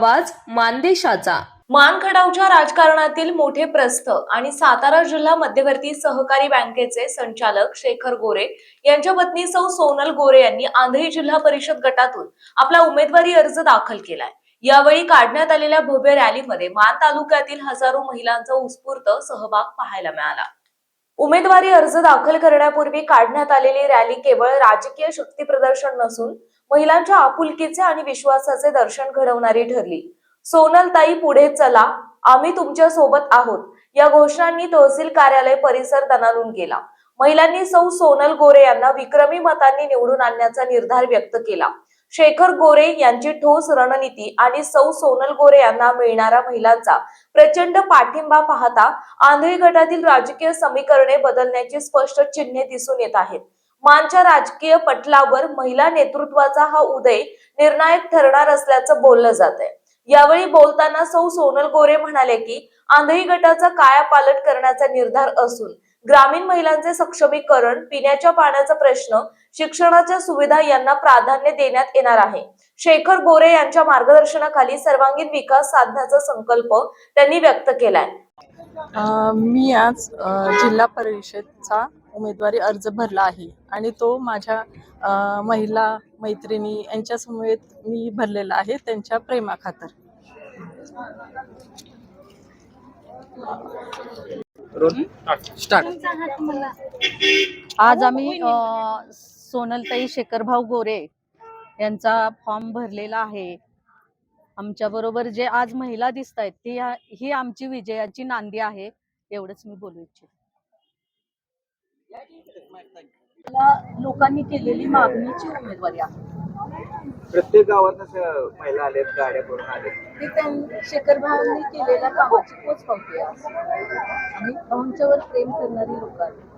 आवाज मानदेशाचा. मानखडावच्या राजकारणातील मोठे प्रस्थ आणि सातारा जिल्हा मध्यवर्ती सहकारी बँकेचे संचालक शेखर गोरे यांच्या पत्नी सौ सोनल गोरे यांनी आंध्री जिल्हा परिषद गटातून आपला उमेदवारी अर्ज दाखल केलाय. यावेळी काढण्यात आलेल्या भव्य रॅलीमध्ये मान तालुक्यातील हजारो महिलांचा उत्स्फूर्त सहभाग पाहायला मिळाला. उमेदवारी अर्ज दाखल करण्यापूर्वी काढण्यात आलेली रॅली केवळ राजकीय शक्ती प्रदर्शन नसून महिलांच्या आपुलकीचे आणि विश्वासाचे दर्शन घडवणारी ठरली. सोनलताई पुढे चला आम्ही तुमच्यासोबत आहोत. या घोषणांनी तहसील कार्यालय परिसर दणानून गेला. महिलांनी सौ सोनल गोरे यांना विक्रमी मतांनी निवडून आणण्याचा निर्धार व्यक्त केला. शेखर गोरे यांची ठोस रणनीती आणि सौ सोनल गोरे यांना मिळणारा महिलांचा प्रचंड पाठिंबा पाहता आंधळी गटातील राजकीय समीकरणे बदलण्याची स्पष्ट चिन्हे दिसून येत आहेत. मानच्या राजकीय पटलावर महिला नेतृत्वाचा हा उदय निर्णायक ठरणार असल्याचं बोललं जात आहे यावेळी बोलताना सौ सोनल गोरे म्हणाले की आंधळी गटाचा कायापालट करण्याचा निर्धार असून ग्रामीण महिलांचे सक्षमीकरण पिण्याच्या पाण्याचा प्रश्न शिक्षणाच्या सुविधा यांना प्राधान्य देण्यात येणार आहे. शेखर गोरे यांच्या मार्गदर्शनाखाली सर्वांगीण विकास साधण्याचा संकल्प त्यांनी व्यक्त केलाय. मी आज जिल्हा परिषदचा उमेदवारी अर्ज भरला आहे आणि तो माझ्या महिला मैत्रिणी यांच्या समवेत मी भरलेला आहे त्यांच्या प्रेमाखातर. आज आम्ही सोनलताई शेखरभाऊ गोरे यांचा फॉर्म भरलेला आहे. आमच्या बरोबर जे आज महिला दिसत आहेत ती ही आमची विजयाची नांदी आहे एवढंच मी बोलू इच्छिते. लोकांनी केलेली मागणीची उमेदवारी आहे. प्रत्येक गावात महिला आलेत गाड्या करून आलेत. ती त्यां शेखर भाऊंनी केलेल्या कामाची पोच पावते आणि भाऊंच्यावर प्रेम करणारी लोक आहेत.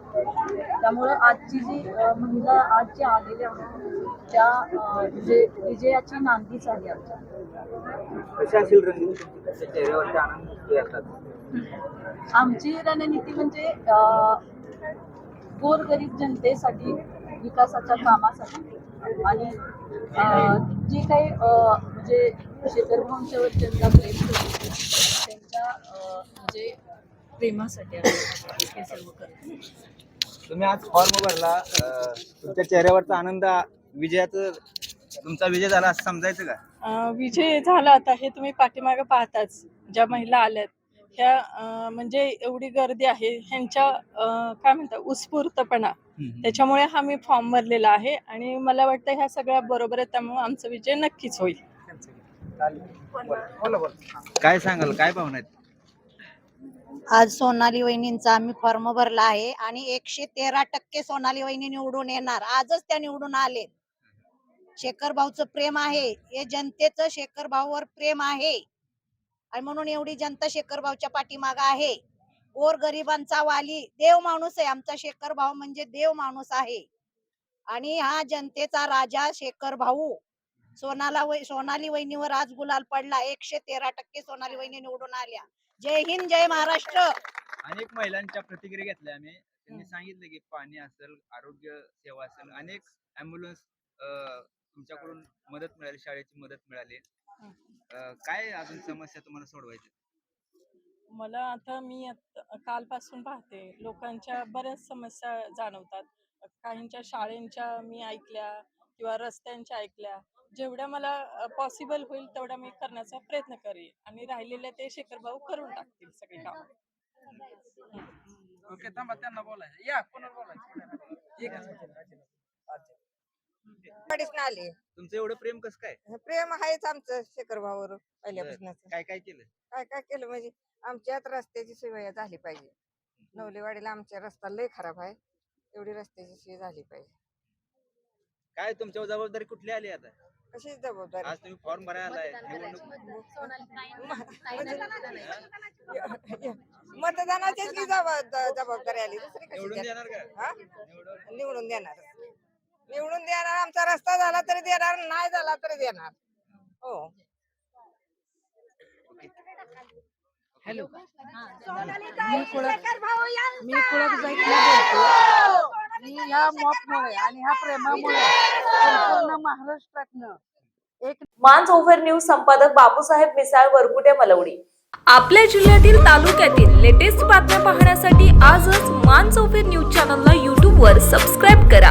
त्यामुळं आजची जी महिला आज ज्या आलेल्या आहेत त्या विजय विजयाची नांदीच आहे आमच्या. कशी असेल रणनीती आनंद आमची रणनीती म्हणजे गोरगरीब जनतेसाठी विकासाच्या कामासाठी. आणि जे काही म्हणजे शेखर भाऊंच्यावर त्यांचा प्रेम त्यांच्या म्हणजे प्रेमासाठी हे सर्व करतो. तुम्ही आज फॉर्म भरला तुमच्या चेहऱ्यावरचा आनंद विजयाचं तुमचा विजय झाला असं समजायचं का? विजय झाला आता हे तुम्ही पाठीमागे पाहताच. ज्या महिला आल्यात ह्या म्हणजे एवढी गर्दी आहे ह्यांच्या काय म्हणतात उत्स्फूर्तपणा. त्याच्यामुळे हा मी फॉर्म भरलेला आहे आणि मला वाटतं ह्या सगळ्या बरोबर आहे त्यामुळे आमचा विजय नक्कीच होईल. काय सांगाल काय भावना आहेत? आज सोनाली वहिनींचा आम्ही फॉर्म भरला आहे आणि एकशे तेरा टक्के सोनाली वहिनी निवडून येणार. आजच त्या निवडून आले शेखर भाऊचं प्रेम आहे. हे जनतेचं शेखर भाऊवर प्रेम आहे. आणि म्हणून एवढी जनता शेखर भाऊच्या पाठीमाग आहे. गोर गरिबांचा वाली देव माणूस आहे. आमचा शेखर भाऊ म्हणजे देव माणूस आहे. आणि हा जनतेचा राजा शेखर भाऊ. सोनाला वै- सोनाली वहिनीवर आज गुलाल पडला. एकशे तेरा टक्के सोनाली वहिनी निवडून आल्या. जय हिंद जय महाराष्ट्र. अनेक महिलांच्या प्रतिक्रिया घेतल्या आम्ही. त्यांनी सांगितलं की पाणी असेल आरोग्य सेवा असेल अनेक अँब्युलन्स तुमच्याकडून मदत मिळाली शाळेची मदत मिळाली. अं, काय अजून समस्या तुम्हाला सोडवायच्या? मला आता मी आत- कालपासून पाहते. लोकांच्या बऱ्याच समस्या जाणवतात. काहींच्या शाळेंच्या मी ऐकल्या किंवा रस्त्यांच्या ऐकल्या. जेवढ्या मला पॉसिबल होईल तेवढ्या मी करण्याचा प्रयत्न करेन आणि राहिलेल्या ते शेखर भाऊ करून टाकतील सगळी कामं. ओके थांबा त्यांना बोलायचं. या कोणाला बोलायचं? आले. तुमचं एवढं प्रेम कसं काय? प्रेम आहेच आमचं शेखर भावावर पहिल्यापासूनच. काय काय केलं? काय काय केलं? म्हणजे आमच्यात रस्त्याची सोय झाली पाहिजे. नवलेवाडीला आमच्या रस्ता लय खराब आहे. एवढी रस्त्याची सोय झाली पाहिजे. काय तुमच्यावर जबाबदारी कुठली आली आता? कशी जबाबदारी आज तुम्ही फॉर्म भरायला आलाय. निवडणूक म्हणजे मतदानाचीच की जबाबदारी आली? दुसरी कशी निवडून देणार? देणार का? हा? निवडून निवडून देणार निवडून देणार आमचा रस्ता झाला तरी देणार नाही झाला तरी देणार. हो. हॅलो. मी कुळक मी कुळक जायला बोलतो मी ह्या मॉपमुळे आणि ह्या प्रेमामुळे संपूर्ण महाराष्ट्रातनं एक मांज ओव्हर न्यूज संपादक बापूसाहेब मिसाळ वरकुटे मलवडी. आपल्या जिल्ह्यातील तालुक्यातील लेटेस्ट बातम्या पाहण्यासाठी आजच मान चौफेर न्यूज चॅनलला यूट्यूबवर सबस्क्राईब करा.